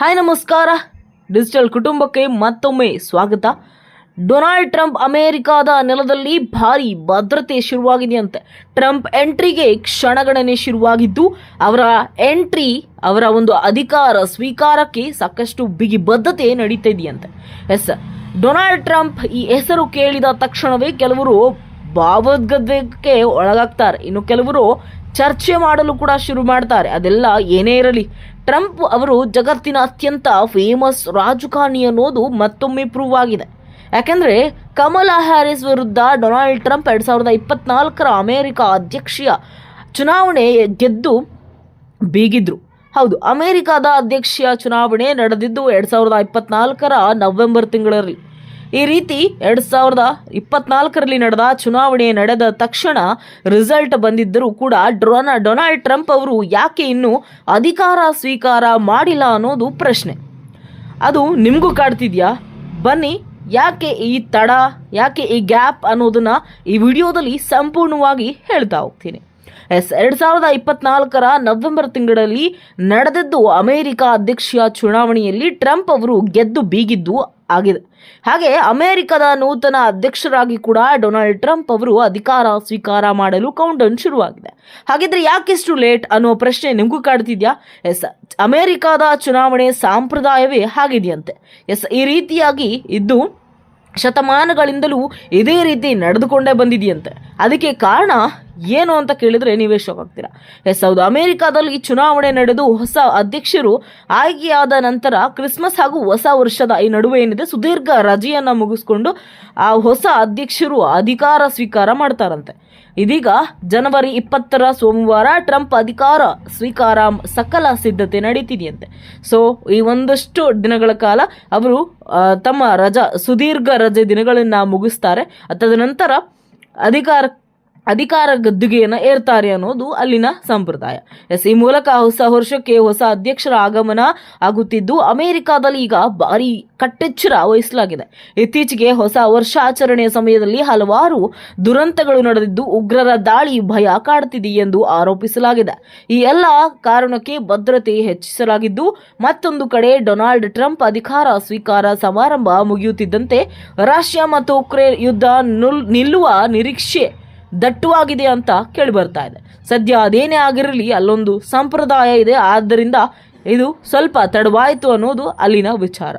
Hi, ನಮಸ್ಕಾರ. Digital ಕುಟುಂಬಕ್ಕೆ ಮತ್ತೊಮ್ಮೆ ಸ್ವಾಗತ. ಡೊನಾಲ್ಡ್ ಟ್ರಂಪ್ ಅಮೆರಿಕಾದ ನೆಲದಲ್ಲಿ ಭಾರಿ ಭದ್ರತೆ ಶುರುವಾಗಿದೆಯಂತೆ. ಟ್ರಂಪ್ ಎಂಟ್ರಿಗೆ ಕ್ಷಣಗಣನೆ ಶುರುವಾಗಿದ್ದು, ಅವರ ಎಂಟ್ರಿ, ಅವರ ಒಂದು ಅಧಿಕಾರ ಸ್ವೀಕಾರಕ್ಕೆ ಸಾಕಷ್ಟು ಬಿಗಿ ಬದ್ಧತೆ ನಡೀತಾ ಇದೆಯಂತೆ. ಎಸ್, ಡೊನಾಲ್ಡ್ ಟ್ರಂಪ್ ಈ ಹೆಸರು ಕೇಳಿದ ತಕ್ಷಣವೇ ಕೆಲವರು ಭಾವೋದ್ಗದಕ್ಕೆ ಒಳಗಾಗ್ತಾರೆ. ಇನ್ನು ಕೆಲವರು ಚರ್ಚೆ ಮಾಡಲು ಕೂಡ ಶುರು ಮಾಡ್ತಾರೆ. ಅದೆಲ್ಲ ಏನೇ ಇರಲಿ. ಟ್ರಂಪ್ ಅವರು ಜಗತ್ತಿನ ಅತ್ಯಂತ ಫೇಮಸ್ ರಾಜಕಾರಣಿ ಅನ್ನೋದು ಮತ್ತೊಮ್ಮೆ ಪ್ರೂವ್ ಆಗಿದೆ. ಯಾಕೆಂದರೆ ಕಮಲಾ ಹ್ಯಾರಿಸ್ ವಿರುದ್ಧ ಡೊನಾಲ್ಡ್ ಟ್ರಂಪ್ ಎರಡು ಸಾವಿರದ ಇಪ್ಪತ್ನಾಲ್ಕರ ಅಮೆರಿಕ ಅಧ್ಯಕ್ಷೀಯ ಚುನಾವಣೆ ಗೆದ್ದು ಬೀಗಿದ್ರು. ಹೌದು, ಅಮೆರಿಕದ ಅಧ್ಯಕ್ಷೀಯ ಚುನಾವಣೆ ನಡೆದಿದ್ದು ಎರಡು ಸಾವಿರದ ಇಪ್ಪತ್ನಾಲ್ಕರ ನವೆಂಬರ್ ತಿಂಗಳಲ್ಲಿ ಈ ರೀತಿ ಎರಡ್ ಸಾವಿರದ ಇಪ್ಪತ್ನಾಲ್ಕರಲ್ಲಿ ನಡೆದ ಚುನಾವಣೆ ನಡೆದ ತಕ್ಷಣ ರಿಸಲ್ಟ್ ಬಂದಿದ್ದರೂ ಕೂಡ ಡೊನಾ, ಡೊನಾಲ್ಡ್ ಟ್ರಂಪ್ ಅವರು ಯಾಕೆ ಇನ್ನೂ ಅಧಿಕಾರ ಸ್ವೀಕಾರ ಮಾಡಿಲ್ಲ ಅನ್ನೋದು ಪ್ರಶ್ನೆ. ಅದು ನಿಮಗೂ ಕಾಡ್ತಿದ್ಯಾ? ಬನ್ನಿ, ಯಾಕೆ ಈ ತಡ, ಯಾಕೆ ಈ ಗ್ಯಾಪ್ ಅನ್ನೋದನ್ನು ಈ ವಿಡಿಯೋದಲ್ಲಿ ಸಂಪೂರ್ಣವಾಗಿ ಹೇಳ್ತಾ ಹೋಗ್ತೀನಿ. ಎಸ್, ಎರಡು ಸಾವಿರದ ಇಪ್ಪತ್ನಾಲ್ಕರ ನವೆಂಬರ್ ತಿಂಗಳಲ್ಲಿ ನಡೆದದ್ದು ಅಮೆರಿಕ ಅಧ್ಯಕ್ಷೀಯ ಚುನಾವಣೆಯಲ್ಲಿ ಟ್ರಂಪ್ ಅವರು ಗೆದ್ದು ಬೀಗಿದ್ದು ಆಗಿದೆ. ಹಾಗೆ ಅಮೆರಿಕದ ನೂತನ ಅಧ್ಯಕ್ಷರಾಗಿ ಕೂಡ ಡೊನಾಲ್ಡ್ ಟ್ರಂಪ್ ಅವರು ಅಧಿಕಾರ ಸ್ವೀಕಾರ ಮಾಡಲು ಕೌಂಟನ್ ಶುರುವಾಗಿದೆ. ಹಾಗಿದ್ರೆ ಯಾಕೆಷ್ಟು ಲೇಟ್ ಅನ್ನೋ ಪ್ರಶ್ನೆ ನಿಮಗೂ ಕಾಡ್ತಿದ್ಯಾ? ಎಸ್, ಅಮೆರಿಕದ ಚುನಾವಣೆ ಸಂಪ್ರದಾಯವೇ ಹಾಗಿದೆಯಂತೆ. ಎಸ್, ಈ ರೀತಿಯಾಗಿ ಇದ್ದು ಶತಮಾನಗಳಿಂದಲೂ ಇದೇ ರೀತಿ ನಡೆದುಕೊಂಡೇ ಬಂದಿದೆಯಂತೆ. ಅದಕ್ಕೆ ಕಾರಣ ಏನು ಅಂತ ಕೇಳಿದ್ರೆ ನೀವೇ ಶಾಕ್ ಆಗ್ತೀರಾ. ಎಸ್ ಹೌದು. ಅಮೆರಿಕಾದಲ್ಲಿ ಚುನಾವಣೆ ನಡೆದು ಹೊಸ ಅಧ್ಯಕ್ಷರು ಆಯ್ಕೆಯಾದ ನಂತರ ಕ್ರಿಸ್ಮಸ್ ಹಾಗೂ ಹೊಸ ವರ್ಷದ ಈ ನಡುವೆ ಏನಿದೆ, ಸುದೀರ್ಘ ರಜೆಯನ್ನು ಮುಗಿಸ್ಕೊಂಡು ಆ ಹೊಸ ಅಧ್ಯಕ್ಷರು ಅಧಿಕಾರ ಸ್ವೀಕಾರ ಮಾಡ್ತಾರಂತೆ. ಇದೀಗ ಜನವರಿ ಇಪ್ಪತ್ತರ ಸೋಮವಾರ ಟ್ರಂಪ್ ಅಧಿಕಾರ ಸ್ವೀಕಾರ ಸಕಲ ಸಿದ್ಧತೆ ನಡೀತಿದೆಯಂತೆ. ಸೊ ಈ ಒಂದಷ್ಟು ದಿನಗಳ ಕಾಲ ಅವರು ತಮ್ಮ ರಜಾ, ಸುದೀರ್ಘ ರಜೆ ದಿನಗಳನ್ನ ಮುಗಿಸ್ತಾರೆ. ತದನಂತರ ಅಧಿಕಾರ ಅಧಿಕಾರ ಗದ್ದುಗೆಯನ್ನು ಏರ್ತಾರೆ ಅನ್ನೋದು ಅಲ್ಲಿನ ಸಂಪ್ರದಾಯ. ಎಸ್, ಈ ಮೂಲಕ ಹೊಸ ವರ್ಷಕ್ಕೆ ಹೊಸ ಅಧ್ಯಕ್ಷರ ಆಗಮನ ಆಗುತ್ತಿದ್ದು, ಅಮೆರಿಕಾದಲ್ಲಿ ಈಗ ಭಾರಿ ಕಟ್ಟೆಚ್ಚರ ವಹಿಸಲಾಗಿದೆ. ಇತ್ತೀಚೆಗೆ ಹೊಸ ವರ್ಷಾಚರಣೆಯ ಸಮಯದಲ್ಲಿ ಹಲವಾರು ದುರಂತಗಳು ನಡೆದಿದ್ದು, ಉಗ್ರರ ದಾಳಿ ಭಯ ಕಾಡುತ್ತಿದೆ ಎಂದು ಆರೋಪಿಸಲಾಗಿದೆ. ಈ ಎಲ್ಲ ಕಾರಣಕ್ಕೆ ಭದ್ರತೆ ಹೆಚ್ಚಿಸಲಾಗಿದ್ದು, ಮತ್ತೊಂದು ಕಡೆ ಡೊನಾಲ್ಡ್ ಟ್ರಂಪ್ ಅಧಿಕಾರ ಸ್ವೀಕಾರ ಸಮಾರಂಭ ಮುಗಿಯುತ್ತಿದ್ದಂತೆ, ರಷ್ಯಾ ಮತ್ತು ಉಕ್ರೇನ್ ಯುದ್ಧ ನುಲ್- ನಿಲ್ಲುವ ನಿರೀಕ್ಷೆ ದಟ್ಟವಾಗಿದೆ ಅಂತ ಕೇಳಿ ಬರ್ತಾ ಇದೆ. ಸದ್ಯ ಅದೇನೇ ಆಗಿರಲಿ, ಅಲ್ಲೊಂದು ಸಂಪ್ರದಾಯ ಇದೆ. ಆದ್ದರಿಂದ ಇದು ಸ್ವಲ್ಪ ತಡವಾಯಿತು ಅನ್ನೋದು ಅಲ್ಲಿನ ವಿಚಾರ.